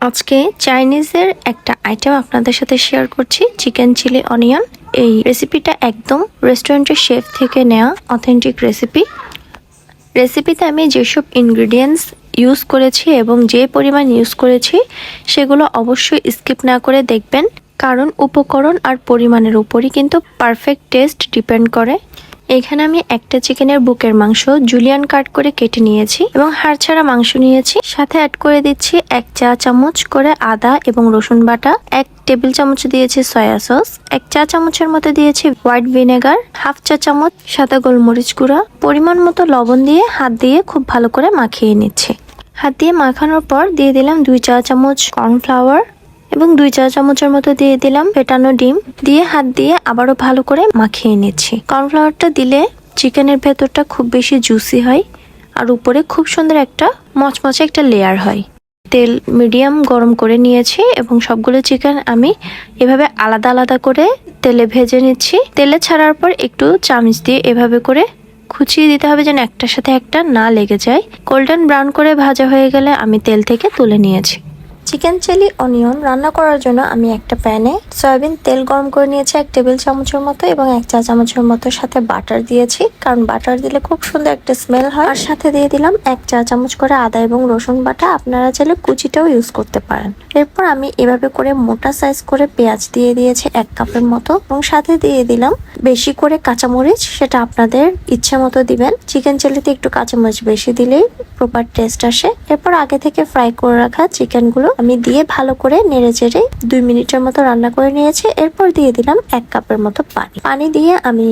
আজকে চাইনিজের একটা আইটেম আপনাদের সাথে শেয়ার করছি চিকেন চিলি অনিয়ন এই রেসিপিটা একদম রেস্টুরেন্টের শেফ থেকে নেওয়া অথেন্টিক রেসিপি রেসিপিতে আমি যেসব ইনগ্রিডিয়েন্টস ইউজ করেছি এবং যে পরিমাণ ইউজ করেছি, সেগুলো অবশ্যই স্কিপ না করে দেখবেন। কারণ উপকরণ আর পরিমাণের উপরই কিন্তু পারফেক্ট টেস্ট ডিপেন্ড করে। এখানে আমি একটা চিকেনের বুকের মাংস জুলিয়ান কাট করে কেটে নিয়েছি এবং হাড় ছাড়া মাংস নিয়েছি। সাথে অ্যাড করে দিচ্ছি এক চা চামচ করে আদা এবং রসুন বাটা, এক টেবিল চামচ দিয়েছি সয়া সস এক চা চামচের মতো দিয়েছি হোয়াইট ভিনেগার হাফ চা চামচ সাদা গোলমরিচ গুঁড়া। পরিমাণ মতো লবণ দিয়ে হাত দিয়ে খুব ভালো করে মাখিয়ে নিচ্ছি। হাত দিয়ে মাখানোর পর দিয়ে দিলাম দুই চা চামচ কর্নফ্লাওয়ার এবং দুই চা চামচের মতো দিয়ে দিলাম ফেটানো ডিম। দিয়ে হাত দিয়ে আবারও ভালো করে মাখিয়ে নিচ্ছি। কর্নফ্লাওয়ারটা দিলে চিকেনের ভেতরটা খুব বেশি জুসি হয় আর উপরে খুব সুন্দর একটা মচমচে একটা লেয়ার হয়। তেল মিডিয়াম গরম করে নিয়েছি এবং সবগুলো চিকেন আমি এভাবে আলাদা আলাদা করে তেলে ভেজে নিচ্ছি। তেলে ছাড়ার পর একটু চামচ দিয়ে এভাবে করে খুচিয়ে দিতে হবে যেন একটার সাথে একটা না লেগে যায়। গোল্ডেন ব্রাউন করে ভাজা হয়ে গেলে আমি তেল থেকে তুলে নিয়েছি। চিকেন চিলি, অনিয়ন রান্না করার জন্য আমি একটা প্যানে সয়াবিন তেল গরম করে নিয়েছি, এক টেবিল চামচের মতো এবং এক চা চামচের মতো। সাথে বাটার দিয়েছি, কারণ বাটার দিলে খুব সুন্দর একটা স্মেল হয়। আর সাথে দিয়ে দিলাম এক চা চামচ করে আদা এবং রসুন বাটা। আপনারা চাইলে কুচিটাও ইউজ করতে পারেন। এরপর আমি এভাবে করে মোটা সাইজ করে পেঁয়াজ দিয়ে দিয়েছি এক কাপের মতো। এবং সাথে দিয়ে দিলাম বেশি করে কাঁচামরিচ, সেটা আপনাদের ইচ্ছে মতো দিবেন। চিকেন চিলিতে একটু কাঁচামরিচ বেশি দিলেই প্রপার টেস্ট আসে। এরপর আগে থেকে ফ্রাই করে রাখা চিকেনগুলো আমি দিয়ে ভালো করে নেড়ে চেড়ে দুই মিনিটের মতো রান্না করে নিয়েছি। এরপর দিয়ে দিলাম এক কাপের মতো পানি। পানি দিয়ে আমি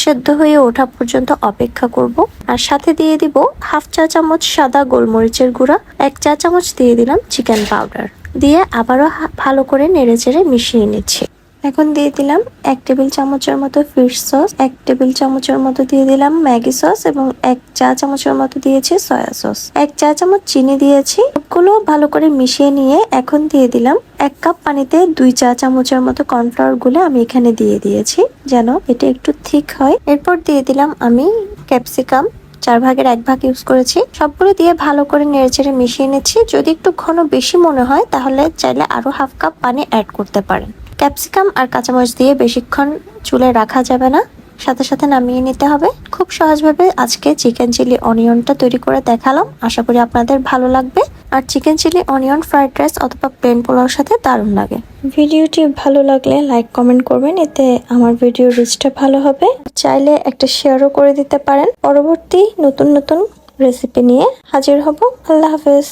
সেদ্ধ হয়ে ওঠা পর্যন্ত অপেক্ষা করব। আর সাথে দিয়ে দিব হাফ চা চামচ সাদা গোলমরিচের গুঁড়া, এক চা চামচ দিয়ে দিলাম চিকেন পাউডার দিয়ে আবারও ভালো করে নেড়ে চেড়ে মিশিয়ে নিচ্ছি। এখন দিয়ে দিলাম এক টেবিল চামচের মতো ফিশ সস এক টেবিল চামচের মতো দিয়ে দিলাম ম্যাগি সস এবং এক চা চামচের মতো দিয়েছি সয়া সস এক চা চামচ চিনি দিয়েছি, সবগুলো ভালো করে মিশিয়ে নিয়ে এখন দিয়ে দিলাম এক কাপ পানিতে দুই চা চামচের মতো কর্নফ্লাওয়ারগুলো আমি এখানে দিয়ে দিয়েছি যেন এটা একটু থিক হয়। এরপর দিয়ে দিলাম আমি ক্যাপসিকাম চার ভাগের এক ভাগ ইউজ করেছি। সবগুলো দিয়ে ভালো করে নেড়েচেড়ে মিশিয়ে নিচ্ছি। যদি একটু ঘন বেশি মনে হয় তাহলে চাইলে আরও হাফ কাপ পানি অ্যাড করতে পারেন। ক্যাপসিকাম আর কাঁচামরিচ দিয়ে বেশিক্ষণ চুলে রাখা যাবে না। সাথে সাথে নামিয়ে নিতে হবে। খুব সহজভাবে আজকে চিকেন চিলি অনিয়নটা তৈরি করে দেখালাম। আশা করি আপনাদের ভালো লাগবে। আর chicken chili onion, fried rice অথবা প্লেন পোলাওর সাথে দারুণ লাগে। ভিডিওটি ভালো লাগলে লাইক, কমেন্ট করবেন। এতে আমার ভিডিও রিচটা ভালো হবে। চাইলে একটা শেয়ারও করে দিতে পারেন। পরবর্তী নতুন নতুন রেসিপি নিয়ে হাজির হব। আল্লাহ হাফেজ।